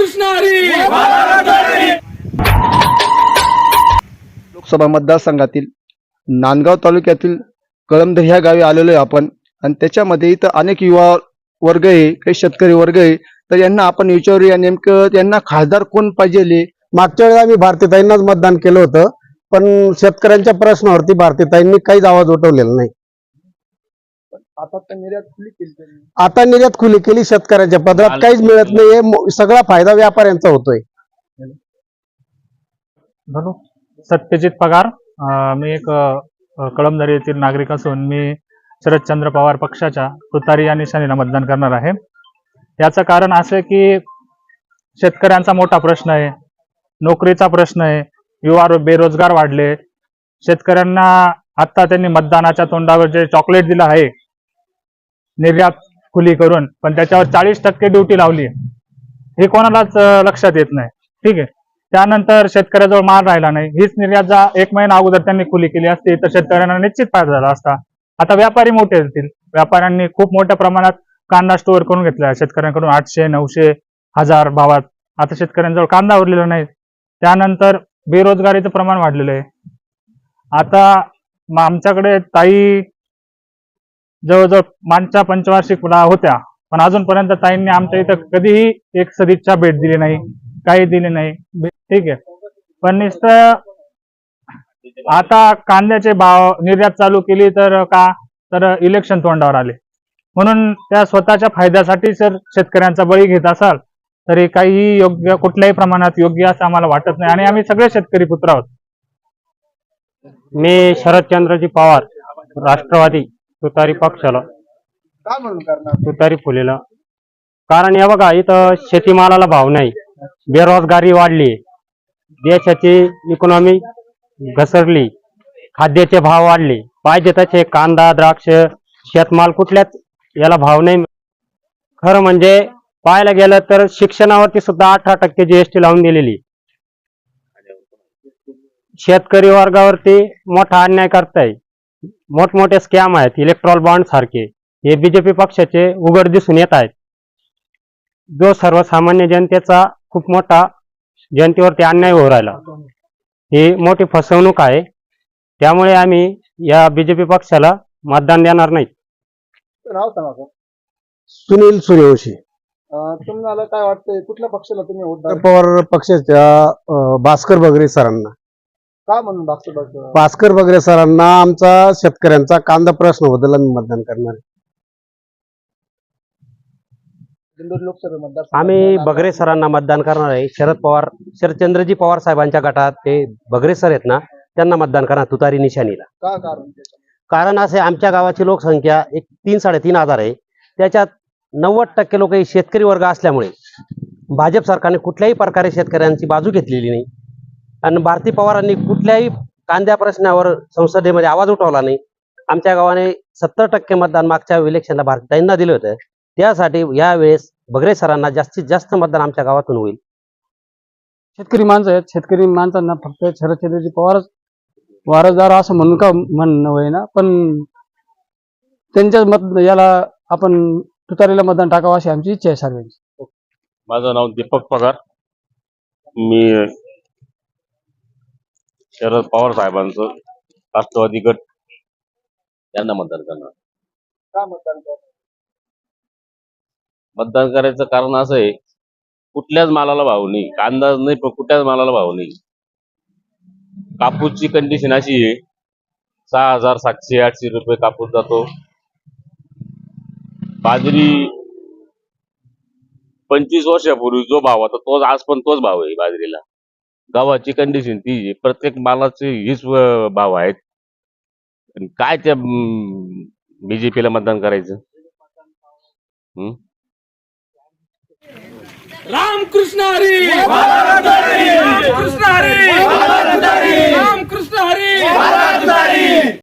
हरी! लोकसभा मतदारसंघातील नांदगाव तालुक्यातील कळमदर ह्या गावी आलेलो आहे आपण. आणि त्याच्यामध्ये इथं अनेक युवा वर्ग आहे काही शेतकरी वर्ग आहे. तर यांना आपण विचारूया नेमकं यांना खासदार कोण पाहिजे? मागच्या वेळेला आम्ही भारतीताईंनाच मतदान केलं होतं पण शेतकऱ्यांच्या प्रश्नावरती भारतीताईंनी काहीच आवाज उठवलेला नाही. आता तर निर्यात खुली केली त्यांनी. आता निर्यात खुली केली शेतकऱ्याच्या पदरात काहीच मिळत नाहीये. सगळा फायदा व्यापाऱ्यांचा होतोय. धनु सत्यजित पगार. अं, मी एक अं, कळमदरी येथील नागरिक असून मी शरदचंद्र पवार पक्षाच्या तुतारी या निशाणीला मतदान करणार आहे. याचं कारण असं आहे की शेतकऱ्यांचा मोठा प्रश्न आहे नोकरीचा प्रश्न आहे युवा रो- बेरोजगार वाढले. शेतकऱ्यांना आता त्यांनी मतदानाच्या तोंडावर जे चॉकलेट दिलं आहे निर्यात खुली करून पण त्याच्यावर चाळीस टक्के ड्युटी लावली हे कोणालाच लक्षात येत नाही. ठीक आहे? त्यानंतर शेतकऱ्याजवळ माल राहिला नाही. हीच निर्यात जा एक महिना अगोदर त्यांनी खुली केली असती तर शेतकऱ्यांना निश्चित फायदा झाला असता. आता व्यापारी मोठे असतील. व्यापाऱ्यांनी खूप मोठ्या प्रमाणात कांदा स्टोअर करून घेतला शेतकऱ्यांकडून आठशे नऊशे हजार भावात. आता शेतकऱ्यांजवळ कांदा उरलेला नाही. त्यानंतर बेरोजगारीचं प्रमाण वाढलेलं आहे. आता आमच्याकडे ताई जवळजवळ मागच्या पंचवार्षिक होत्या. पण अजूनपर्यंत ताईंनी आमच्या इथं कधीही एक सदिच्छा भेट दिली नाही काही दिली नाही. ठीक आहे. पण नुसतं आता कांद्याचे भाव निर्यात चालू केली तर का? तर इलेक्शन तोंडावर आले. म्हणून त्या स्वतःच्या फायद्यासाठी जर शेतकऱ्यांचा बळी घेत असाल तरी काहीही योग्य कुठल्याही प्रमाणात योग्य असं आम्हाला वाटत नाही. आणि आम्ही सगळे शेतकरी पुत्र आहोत. मी शरदचंद्रजी पवार राष्ट्रवादी. तुतारी पक्षाला. का म्हणून करणार? तुतारी फुलेला. कारण हे बघा इथं शेतीमालाला भाव नाही. बेरोजगारी वाढली. देशाची इकॉनॉमी घसरली. खाद्याचे भाव वाढले. पाहिजे तसे कांदा द्राक्ष शेतमाल कुठल्याच याला भाव नाही. खरं म्हणजे पाहायला गेलं तर शिक्षणावरती सुद्धा अठरा टक्के जीएसटी लावून दिलेली. शेतकरी वर्गावरती मोठा अन्याय करताय. मोठमोठे स्कॅम आहेत इलेक्ट्रॉल बॉन्ड सारखे. हे बीजेपी पक्षाचे उघड दिसून येत आहेत. जो सर्वसामान्य जनतेचा खूप मोठा जनतेवरती अन्याय होऊ राहिला. ही मोठी फसवणूक आहे. त्यामुळे आम्ही या बीजेपी पक्षाला मतदान देणार नाही. नाव सांगा सर. सुनील सूर्यवंशी. अं, तुम्हाला काय वाटतंय कुठल्या पक्षाला तुम्ही वोट द्याल? पवार पक्षाच्या अं, भास्कर बगरे सरांना. का म्हणून भागतो भागतो भास्कर बगरे सरांना आमचा शेतकऱ्यांचा कांदा प्रश्नाबद्दल आम्ही मतदान करणार. आहे. दिंडोरी लोकसभा मतदार आम्ही बगरे सरांना मतदान करणार आहे. शरद पवार शरदचंद्रजी पवार साहेबांच्या गटात ते बगरे सर आहेत ना त्यांना मतदान करणार तुतारी निशाणीला. का कारण? कारण असे आमच्या गावाची लोकसंख्या एक तीन साडेतीन हजार आहे. त्याच्यात नव्वद टक्के लोक हे शेतकरी वर्ग असल्यामुळे भाजप सरकारने कुठल्याही प्रकारे शेतकऱ्यांची बाजू घेतलेली नाही. आणि भारती पवारांनी कुठल्याही कांद्या प्रश्नावर संसदेमध्ये आवाज उठवला नाही. आमच्या गावाने सत्तर टक्के मतदान मागच्या इलेक्शनला भारतीताईंना दिलं होतं. त्यासाठी यावेळेस बगरे सरांना जास्तीत जास्त मतदान आमच्या गावातून होईल. शेतकरी माणसं आहेत. शेतकरी माणसांना फक्त शरदचंद्रजी पवारच वारसदार असं म्हणून का म्हणणं होय ना पण त्यांच्या मत याला आपण तुतारीला मतदान टाकावं अशी आमची इच्छा आहे सर्वांची. माझं नाव दीपक पगार. मी शरद पवार साहेबांचं राष्ट्रवादी गट. यांना मतदान करणार. का मतदान करणार? मतदान करायचं कारण असं आहे कुठल्याच मालाला भाव नाही. कांदा नाही पण कुठल्याच मालाला भाव नाही. कापूसची कंडिशन अशी आहे सहा हजार सातशे आठशे रुपये कापूस जातो. बाजरी पंचवीस वर्षापूर्वी जो भाव होता तोच आज पण तोच भाव आहे बाजरीला. गव्हाची कंडिशन ती आहे. प्रत्येक मालाचे हीच अं, भाव आहेत. आणि काय त्या बीजेपीला मतदान करायचं? हम्म रामकृष्ण हरी! रामकृष्ण हरी! रामकृष्ण हरी!